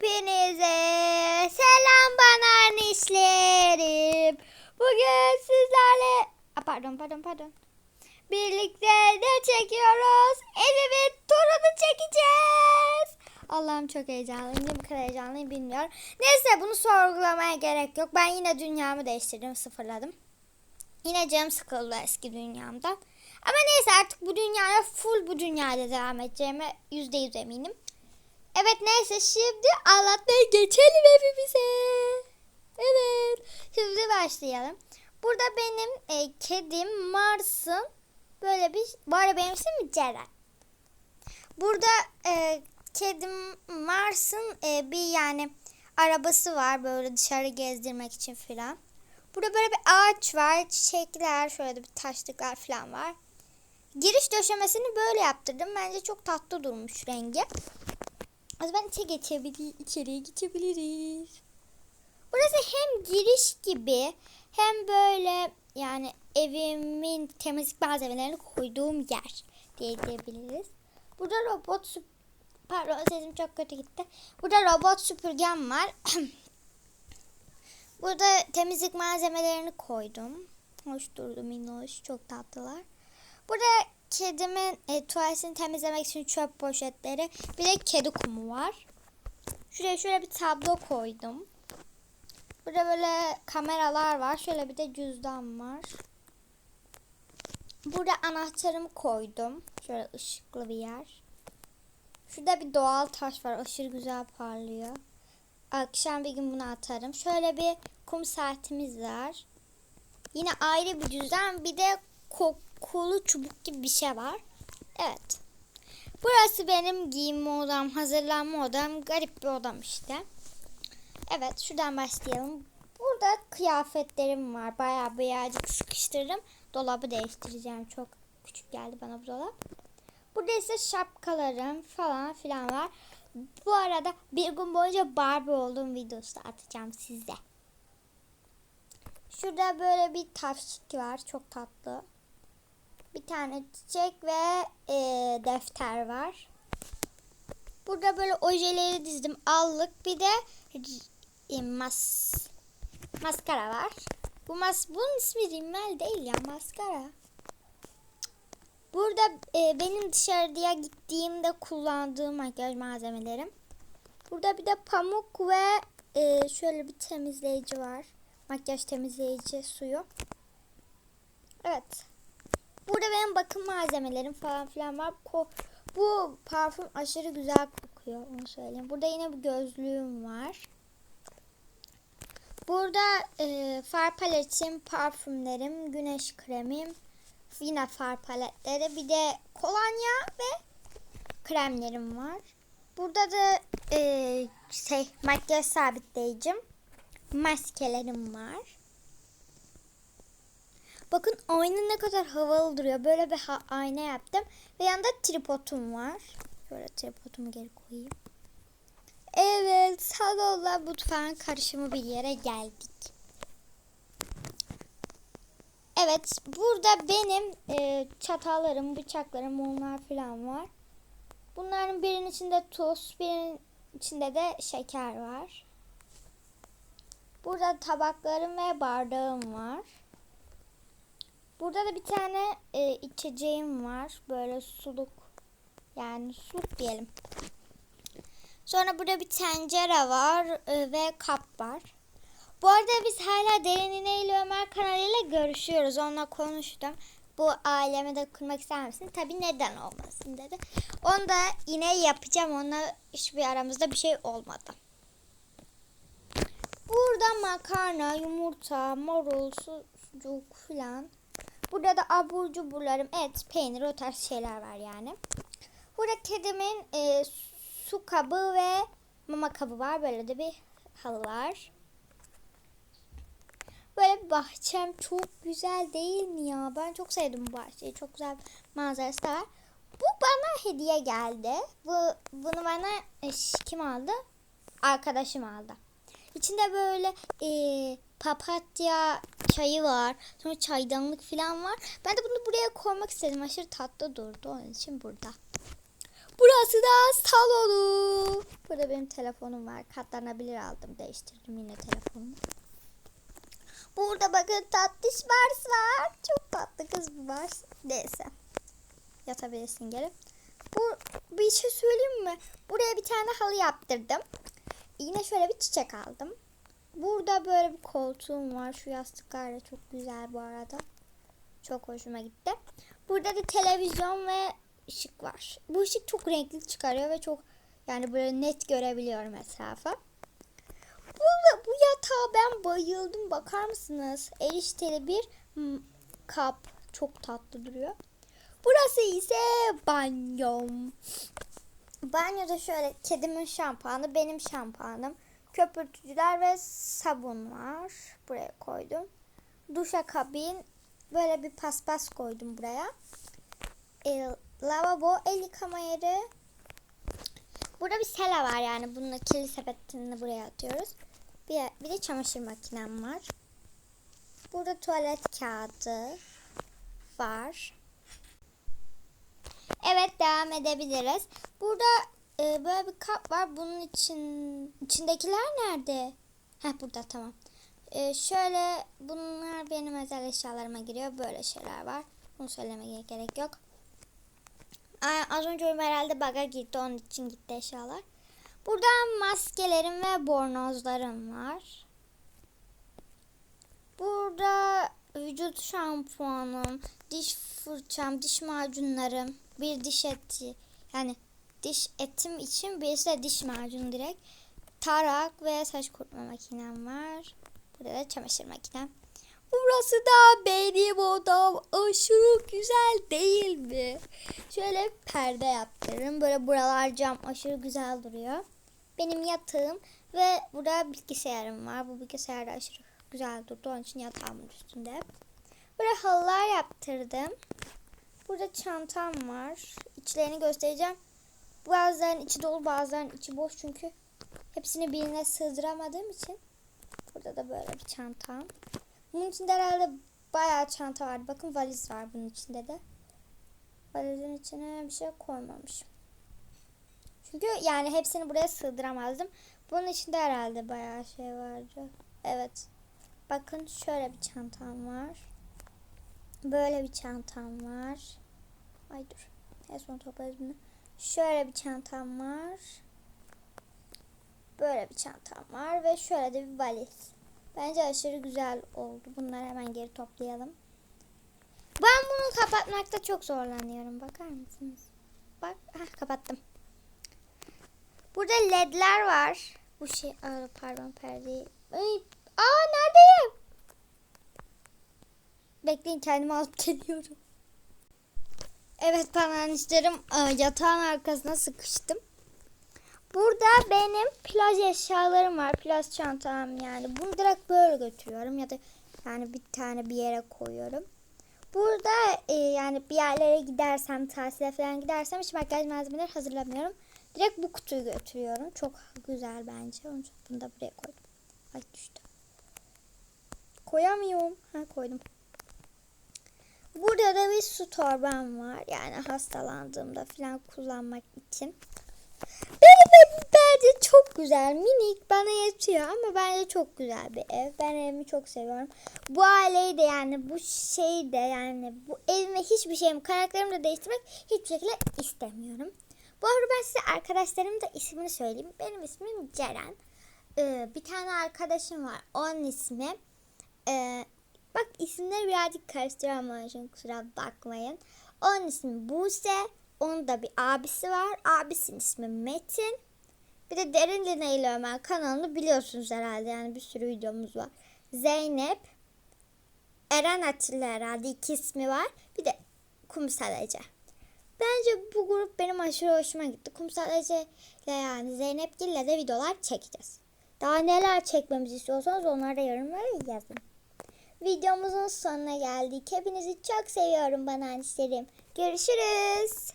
Hepinize selam bana anişlerim. Bugün sizlerle Aa, pardon pardon pardon. Birlikte ne çekiyoruz? Evimin turunu çekeceğiz. Allah'ım çok heyecanlıyım. Ne kadar heyecanlıyım bilmiyorum. Neyse bunu sorgulamaya gerek yok. Ben yine dünyamı değiştirdim, sıfırladım. Yine canım sıkıldı eski dünyamdan. Ama neyse artık bu dünyaya full bu dünyada devam edeceğime yüzde yüz eminim. Evet neyse şimdi anlatmaya geçelim evimize. Evet. Şimdi başlayalım. Burada benim e, kedim Mars'ın böyle bir... Bu arada benim ismim Ceren. Burada e, kedim Mars'ın e, bir yani arabası var böyle dışarı gezdirmek için filan. Burada böyle bir ağaç var, çiçekler, şöyle bir taşlıklar falan var. Giriş döşemesini böyle yaptırdım. Bence çok tatlı durmuş rengi. O zaman içe geçebilir, içeriye geçebiliriz. Burası hem giriş gibi hem böyle yani evimin temizlik malzemelerini koyduğum yer diye diyebiliriz. Burada robot Pardon sesim çok kötü gitti. Burada robot süpürgem var. Burada temizlik malzemelerini koydum. Hoş durdu minnoş. Çok tatlılar. Burada kedimin e, tuvaletini temizlemek için çöp poşetleri. Bir de kedi kumu var. Şuraya şöyle bir tablo koydum. Burada böyle kameralar var. Şöyle bir de cüzdan var. Burada anahtarımı koydum. Şöyle ışıklı bir yer. Şurada bir doğal taş var. Aşırı güzel parlıyor. Akşam bir gün bunu atarım. Şöyle bir kum saatimiz var. Yine ayrı bir cüzdan. Bir de kokulu çubuk gibi bir şey var. Evet. Burası benim giyinme odam, hazırlanma odam. Garip bir odam işte. Evet şuradan başlayalım. Burada kıyafetlerim var. Bayağı birazcık sıkıştırdım. Dolabı değiştireceğim. Çok küçük geldi bana bu dolap. Burada ise şapkalarım falan filan var. Bu arada bir gün boyunca Barbie olduğum videosu atacağım size. Şurada böyle bir tavşik var. Çok tatlı. Bir tane çiçek ve e, defter var. Burada böyle ojeleri dizdim. Allık bir de e, mas maskara var. Bu mas bunun ismi rimel değil ya maskara. Burada e, benim dışarıya gittiğimde kullandığım makyaj malzemelerim. Burada bir de pamuk ve e, şöyle bir temizleyici var. Makyaj temizleyici suyu. Evet. Burada benim bakım malzemelerim falan filan var. Ko bu parfüm aşırı güzel kokuyor onu söyleyeyim. Burada yine bir gözlüğüm var. Burada e, far paletim, parfümlerim, güneş kremim, yine far paletleri, bir de kolonya ve kremlerim var. Burada da e, şey makyaj sabitleyicim, maskelerim var. Bakın ayna ne kadar havalı duruyor. Böyle bir ayna yaptım. Ve yanında tripodum var. Şöyle tripodumu geri koyayım. Evet salonla mutfağın karışımı bir yere geldik. Evet burada benim e, çatallarım, bıçaklarım onlar falan var. Bunların birinin içinde tuz, birinin içinde de şeker var. Burada tabaklarım ve bardağım var. Burada da bir tane e, içeceğim var. Böyle suluk. Yani suluk diyelim. Sonra burada bir tencere var e, ve kap var. Bu arada biz hala Derin ile Ömer kanalıyla görüşüyoruz. Onunla konuştum. Bu aileme de kurmak ister misin? Tabii neden olmasın dedi. Onu da yine yapacağım. Onunla hiçbir aramızda bir şey olmadı. Burada makarna, yumurta, marul, sucuk falan. Burada da abur cuburlarım, et, peynir o tarz şeyler var yani. Burada kedimin e, su kabı ve mama kabı var. Böyle de bir halı var. Böyle bir bahçem çok güzel değil mi ya? Ben çok sevdim bu bahçeyi. Çok güzel manzarası da var. Bu bana hediye geldi. Bu bunu bana e, kim aldı? Arkadaşım aldı. İçinde böyle e, papatya çayı var. Sonra çaydanlık falan var. Ben de bunu buraya koymak istedim. Aşırı tatlı durdu. Onun için burada. Burası da salonu. Burada benim telefonum var. Katlanabilir aldım. Değiştirdim yine telefonumu. Burada bakın tatlış Mars var. Çok tatlı kız bu Mars. Neyse. Yatabilirsin gelip. Bu bir şey söyleyeyim mi? Buraya bir tane halı yaptırdım. Yine şöyle bir çiçek aldım. Burada böyle bir koltuğum var. Şu yastıklar da çok güzel bu arada. Çok hoşuma gitti. Burada da televizyon ve ışık var. Bu ışık çok renkli çıkarıyor ve çok yani böyle net görebiliyorum etrafı. Bu, bu yatağa ben bayıldım. Bakar mısınız? Erişteli bir hmm, kap. Çok tatlı duruyor. Burası ise banyom. Banyoda şöyle kedimin şampuanı, benim şampuanım, köpürtücüler ve sabun var. Buraya koydum. Duşa kabin, böyle bir paspas koydum buraya. E, lavabo, el yıkama yeri. Burada bir sela var yani. Bunun kirli sepetini buraya atıyoruz. Bir, bir de çamaşır makinem var. Burada tuvalet kağıdı var. Evet devam edebiliriz. Burada e, böyle bir kap var. Bunun için içindekiler nerede? Heh burada tamam. E, şöyle bunlar benim özel eşyalarıma giriyor. Böyle şeyler var. Bunu söylemeye gerek yok. Aa, az önce herhalde baga girdi. Onun için gitti eşyalar. Burada maskelerim ve bornozlarım var. Burada vücut şampuanım, diş fırçam, diş macunlarım, bir diş eti yani diş etim için birisi de diş macunu direkt. Tarak ve saç kurutma makinem var. Burada da çamaşır makinem. Burası da benim odam. Aşırı güzel değil mi? Şöyle perde yaptırırım. Böyle buralar cam aşırı güzel duruyor. Benim yatağım ve burada bilgisayarım var. Bu bilgisayar da aşırı güzel durdu. Onun için yatağımın üstünde. Böyle halılar yaptırdım. Burada çantam var. İçlerini göstereceğim. Bazılarının içi dolu bazılarının içi boş çünkü hepsini birine sığdıramadığım için. Burada da böyle bir çantam. Bunun içinde herhalde bayağı çanta vardı. Bakın valiz var bunun içinde de. Valizin içine bir şey koymamışım. Çünkü yani hepsini buraya sığdıramazdım. Bunun içinde herhalde bayağı şey vardı. Evet. Bakın şöyle bir çantam var. Böyle bir çantam var. Ay dur. En son toplarız bunu. Şöyle bir çantam var. Böyle bir çantam var. Ve şöyle de bir valiz. Bence aşırı güzel oldu. Bunları hemen geri toplayalım. Ben bunu kapatmakta çok zorlanıyorum. Bakar mısınız? Bak. Heh, kapattım. Burada ledler var. Bu şey. Aa, pardon perdeyi. Ay. Aa neredeyim? Bekleyin kendimi alıp geliyorum. Evet panelistlerim yatağın arkasına sıkıştım. Burada benim plaj eşyalarım var. Plaj çantam yani. Bunu direkt böyle götürüyorum ya da yani bir tane bir yere koyuyorum. Burada e, yani bir yerlere gidersem, tatile falan gidersem hiç makyaj malzemeleri hazırlamıyorum. Direkt bu kutuyu götürüyorum. Çok güzel bence. Onun için bunu da buraya koydum. Ay düştü. Koyamıyorum. Ha koydum. Burada da bir su torbam var. Yani hastalandığımda falan kullanmak için. Benim bence çok güzel. Minik bana yetiyor ama bence çok güzel bir ev. Ben evimi çok seviyorum. Bu aileyi de yani bu şeyi de yani bu evime hiçbir şeyimi karakterimi de değiştirmek hiçbir şekilde istemiyorum. Bu arada ben size arkadaşlarımın da ismini söyleyeyim. Benim ismim Ceren. Ee, bir tane arkadaşım var. Onun ismi ee, bak isimleri birazcık karıştırıyorum onun kusura bakmayın. Onun ismi Buse. Onun da bir abisi var. Abisinin ismi Metin. Bir de Derin Lina ile Ömer kanalını biliyorsunuz herhalde. Yani bir sürü videomuz var. Zeynep. Eren Atilla herhalde iki ismi var. Bir de Kumsal Ece. Bence bu grup benim aşırı hoşuma gitti. Kumsal Ece ile yani Zeynep Gil'le de videolar çekeceğiz. Daha neler çekmemizi istiyorsanız onları da yorumlara yazın. Videomuzun sonuna geldik. Hepinizi çok seviyorum bana Görüşürüz.